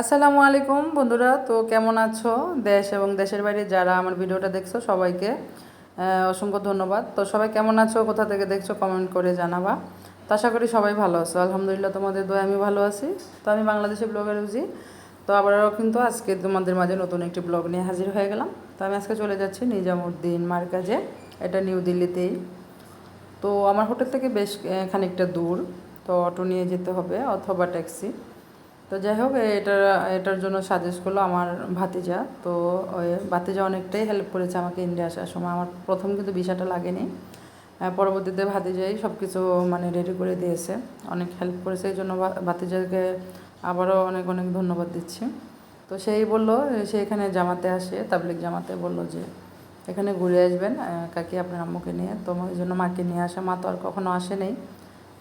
আসসালামু আলাইকুম বন্ধুরা, তো কেমন আছো? দেশ এবং দেশের বাইরে যারা আমার ভিডিওটা দেখছ সবাইকে অসংখ্য ধন্যবাদ। তো সবাই কেমন আছো? কোথা থেকে দেখছ? কমেন্ট করে জানাবা। তো আশা করি সবাই ভালো আছো। আলহামদুলিল্লাহ তোমাদের দোয়া আমি ভালো আছি। তো আমি বাংলাদেশি ব্লগার বুঝি তো আবারও কিন্তু আজকে তোমাদের মাঝে নতুন একটি ব্লগ নিয়ে হাজির হয়ে গেলাম। তো আমি আজকে চলে যাচ্ছি নিজামুদ্দিন মার্কাজে। এটা নিউ দিল্লিতেই। তো আমার হোটেল থেকে বেশ খানিকটা দূর। তো অটো নিয়ে যেতে হবে অথবা ট্যাক্সি। তো যাই হোক এটা এটার জন্য সাজেস্ট করল আমার ভাতিজা। তো ওই ভাতিজা অনেকটাই হেল্প করেছে আমাকে ইন্ডিয়া আসার সময়। আমার প্রথম কিন্তু ভিসাটা লাগেনি। পরবর্তীতে ভাতিজাই সব কিছু মানে রেডি করে দিয়েছে। অনেক হেল্প করেছে, এই জন্য ভাতিজাকে আবারও অনেক অনেক ধন্যবাদ দিচ্ছি। তো সেই বলল, সে এখানে জামাতে আসে তাবলিক জামাতে বলল যে, এখানে ঘুরে আসবেন কাকি আপনার আম্মুকে নিয়ে। তো ওই জন্য মাকে নিয়ে আসা, মা তো আর কখনো আসেনি।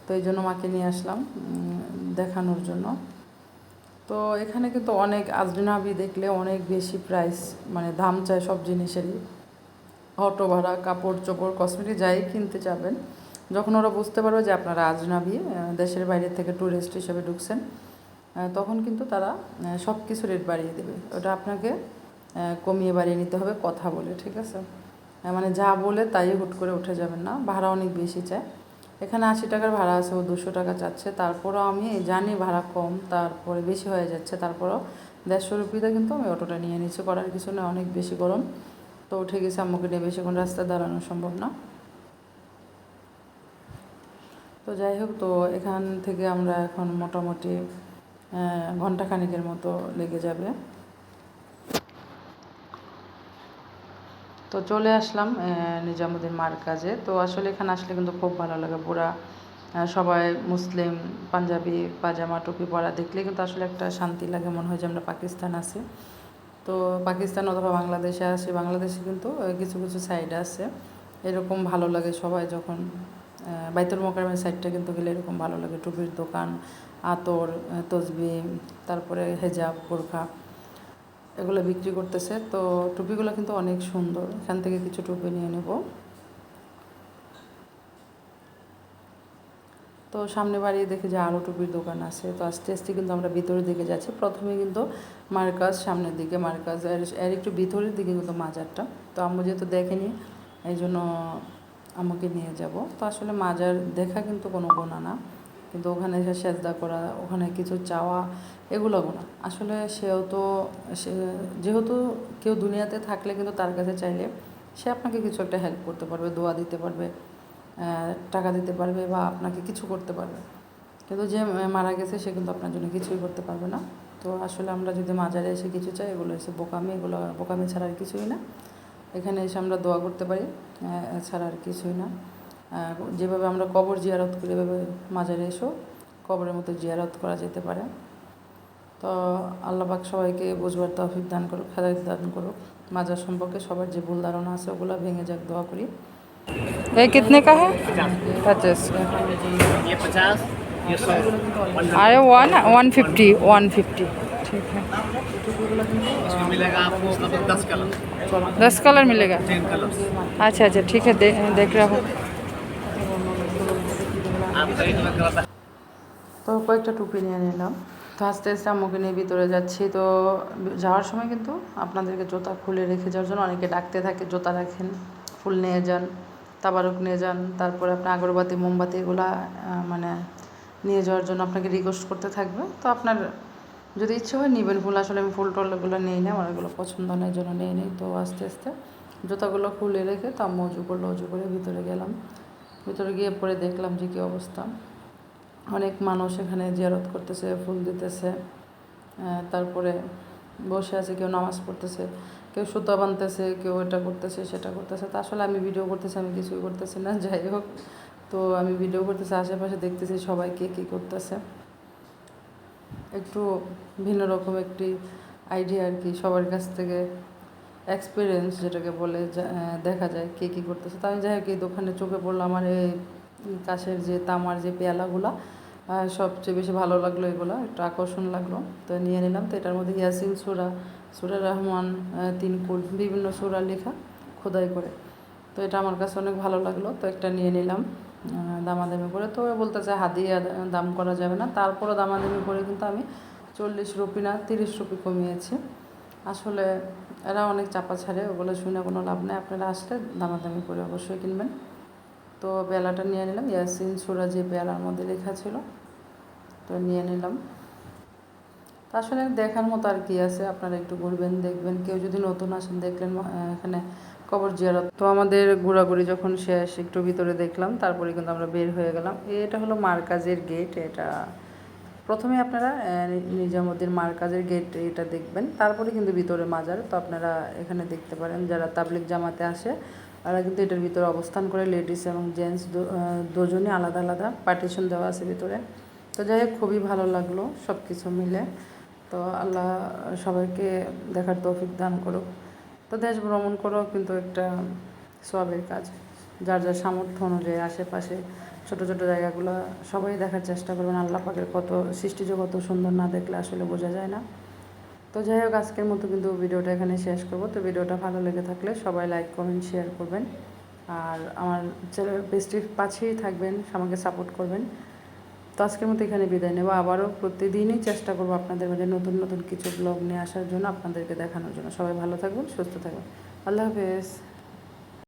তো এই জন্য মাকে নিয়ে আসলাম দেখানোর জন্য। তো এখানে কিন্তু অনেক আজনাবি দেখলে অনেক বেশি প্রাইস মানে দাম চায় সব জিনিসেরই। অটো ভাড়া, কাপড় চোপড় কসমেটিক যাই কিনতে যাবেন। যখন ওরা বুঝতে পারবে যে আপনারা আজনাবি দেশের বাইরে থেকে ট্যুরিস্ট হিসেবে ঢুকছেন তখন কিন্তু তারা সব কিছু রেট বাড়িয়ে দেবে। ওটা আপনাকে কমিয়ে বাড়িয়ে নিতে হবে কথা বলে, ঠিক আছে? মানে যা বলে তাই হুট করে উঠে যাবেন না। ভাড়া অনেক বেশি চায়। এখানে আশি টাকার ভাড়া আছে, ও দুশো টাকা চাচ্ছে। তারপরও আমি জানি ভাড়া কম, তারপরে বেশি হয়ে যাচ্ছে। তারপরও দেড়শো রুপিতে কিন্তু আমি অটোটা নিয়ে নিচ্ছি, করার কিছু না অনেক বেশি গরম। তো উঠে গেছে আম্মুকে নিয়ে, বেশিক্ষণ রাস্তায় দাঁড়ানো সম্ভব না। তো যাই হোক, তো এখান থেকে আমরা এখন মোটামুটি ঘন্টাখানেকের মতো লেগে যাবে। তো চলে আসলাম নিজামুদ্দিন মার কাজে। তো আসলে এখানে আসলে কিন্তু খুব ভালো লাগে। পুরা সবাই মুসলিম, পাঞ্জাবি, পাজামা, টুপি পরা দেখলে কিন্তু আসলে একটা শান্তি লাগে, মনে হয় যে আমরা পাকিস্তান আছি। তো পাকিস্তান অথবা বাংলাদেশে আসি বাংলাদেশে কিন্তু কিছু কিছু সাইড আছে। এরকম ভালো লাগে সবাই যখন বাইতুল মোকারমের সাইডটা কিন্তু গেলে এরকম ভালো লাগে। টুপির দোকান, আতর তসবি, তারপরে হেজাব, বোরখা। এগুলো বিক্রি করতেছে। তো টুপিগুলো কিন্তু অনেক সুন্দর। এখান থেকে কিছু টুপি নিয়ে নেব। তো সামনে বাড়িয়ে দেখে যে আরও টুপির দোকান আছে। তো আস্তে আস্তে কিন্তু আমরা ভিতরের দিকে যাচ্ছি। প্রথমে কিন্তু মার্কাজ সামনের দিকে, মার্কাজ এর একটু ভিতরের দিকে কিন্তু মাজারটা। তো আম্মু যেহেতু দেখেনি, এই জন্য আমাকে নিয়ে যাব। তো আসলে মাজার দেখা কিন্তু কোনো গোনা না। কিন্তু ওখানে এসে সেজদা করা, ওখানে কিছু চাওয়া, এগুলো গোনা আসলে সেও তো সে, যেহেতু কেউ দুনিয়াতে থাকলে কিন্তু তার কাছে চাইলে সে আপনাকে কিছু একটা হেল্প করতে পারবে, দোয়া দিতে পারবে টাকা দিতে পারবে বা আপনাকে কিছু করতে পারবে। কিন্তু যে মারা গেছে সে কিন্তু আপনার জন্য কিছুই করতে পারবে না। তো আসলে আমরা যদি মাজারে এসে কিছু চাই, এগুলো এসে বোকামি, এগুলো বোকামি ছাড়া আর কিছুই না। এখানে এসে আমরা দোয়া করতে পারি ছাড়া আর কিছুই না। যেভাবে আমরা কবর জিয়ারত করি এভাবে মাজারে এসেও কবরের মতো জিয়ারত করা যেতে পারে তো আল্লাহবাক সবাইকে বুঝবার তৌফিক দান করুক হেদায়ত দান করুক মাজার সম্পর্কে সবার যে ভুল ধারণা আছে ওগুলো ভেঙে যাক দোয়া করি ये कितने का है पचास का ये पचास ये सौ अरे one one fifty one fifty ठीक है इसमें मिलेगा आपको मतलब दस कलर दस कलर मिलेगा टेन कलर अच्छा अच्छा ठीक है दे, देख रहा हूँ তো কয়েকটা টুপি নিয়ে নিলাম। তো আস্তে আস্তে আম্মুকে নিয়ে ভিতরে যাচ্ছি। তো যাওয়ার সময় কিন্তু আপনাদেরকে জুতা খুলে রেখে যাওয়ার জন্য অনেকে ডাকতে থাকে, জুতা রাখেন, ফুল নিয়ে যান, তাবারক নিয়ে যান, তারপরে আপনার আগরবাতি, মোমবাতি এগুলা মানে নিয়ে যাওয়ার জন্য আপনাকে রিকোয়েস্ট করতে থাকবে। তো আপনার যদি ইচ্ছে হয় নেবেন, ফুল আসলে আমি ফুল টল এগুলো নিই না আমার এগুলো পছন্দ এই জন্য নিয়ে নিই। তো আস্তে আস্তে জুতাগুলো খুলে রেখে তো আম্মু উজু করল, উজু করে ভিতরে গেলাম। ভিতরে গিয়ে পরে দেখলাম যে কী অবস্থা। অনেক মানুষ এখানে জিয়ারত করতেছে, ফুল দিতেছে তারপরে বসে আছে, কেউ নামাজ পড়তেছে, কেউ সুতা বানতেছে কেউ এটা করতেছে, সেটা করতেছে। তা আসলে আমি ভিডিও করতেছি, আমি কিছুই করতেছি না, যাই হোক। তো আমি ভিডিও করতেছি, আশেপাশে দেখতেছি সবাই কে কী করতেছে। একটু ভিন্ন রকম একটি আইডিয়া আর কি সবার কাছ থেকে। এক্সপিরিয়েন্স যেটাকে বলে দেখা যায় কে কী করতেছে। তো আমি যাই হোক এই দোকানে চোখে পড়ল আমার এই কাছের যে তামার যে পেয়ালাগুলো সবচেয়ে বেশি ভালো লাগল এগুলো একটু আকর্ষণ লাগল। তো নিয়ে নিলাম তো এটার মধ্যে ইয়াসিন সুরা সুরা রহমান আহ, তিন কুল বিভিন্ন সুরা লেখা খোদাই করে। তো এটা আমার কাছে অনেক ভালো লাগল তো একটা নিয়ে নিলাম দামাদামি করে। তো ওরা বলতেছে হাদিয়া দাম করা যাবে না। তারপরও দামাদামি করে কিন্তু আমি চল্লিশ রুপি না তিরিশ রুপি কমিয়েছে। আসলে এরা অনেক চাপা ছাড়ে, ওগুলো শুনে কোনো লাভ নেই। আপনারা আসলে দামাদামি করে অবশ্যই কিনবেন। তো পেয়ালাটা নিয়ে নিলাম। ইয়াসিন সুরা যে পেয়ালার মধ্যে লেখা ছিল, তো নিয়ে নিলাম। তা আসলে দেখার মতো আর কি আছে, আপনারা একটু ঘুরবেন, দেখবেন। কেউ যদি নতুন আসেন, দেখলেন এখানে কবর জিয়ারত। তো আমাদের ঘোরাঘুরি যখন শেষ, একটু ভিতরে দেখলাম, তারপরে কিন্তু আমরা বের হয়ে গেলাম। এটা হলো মার্কাজের গেট এটা প্রথমে আপনারা নিজামুদ্দিন মার্কাজের গেট এটা দেখবেন। তারপরে কিন্তু ভিতরে মাজার। তো আপনারা এখানে দেখতে পারেন যারা তাবলিক জামাতে আসে, তারা কিন্তু এটার ভিতরে অবস্থান করে। লেডিস এবং জেন্টস দুজনই আলাদা আলাদা পার্টিশন দেওয়া আছে ভিতরে। তো যাই হোক, খুবই ভালো লাগল সব কিছু মিলে। তো আল্লাহ সবাইকে দেখার তৌফিক দান করুক। তো দেশ ভ্রমণ করো কিন্তু একটা সবের কাজ। যার যার সামর্থ্য অনুযায়ী আশেপাশে ছোট ছোট জায়গাগুলো সবাই দেখার চেষ্টা করবেন। আল্লাহ পাকের কত সৃষ্টি কত সুন্দর না দেখলে আসলে বোঝা যায় না। তো যাই হোক, আজকের মতো কিন্তু ভিডিওটা এখানে শেষ করব। তো ভিডিওটা ভালো লেগে থাকলে সবাই লাইক, কমেন্ট, শেয়ার করবেন। আর আমার পেজটির পাশেই থাকবেন, আমাকে সাপোর্ট করবেন। তো আজকের মতো এখানে বিদায় নেব। আবারও প্রতিদিনই চেষ্টা করব আপনাদের মধ্যে নতুন নতুন কিছু ব্লগ নিয়ে আসার জন্য, আপনাদেরকে দেখানোর জন্য। সবাই ভালো থাকবেন, সুস্থ থাকবেন। আল্লাহ হাফেজ।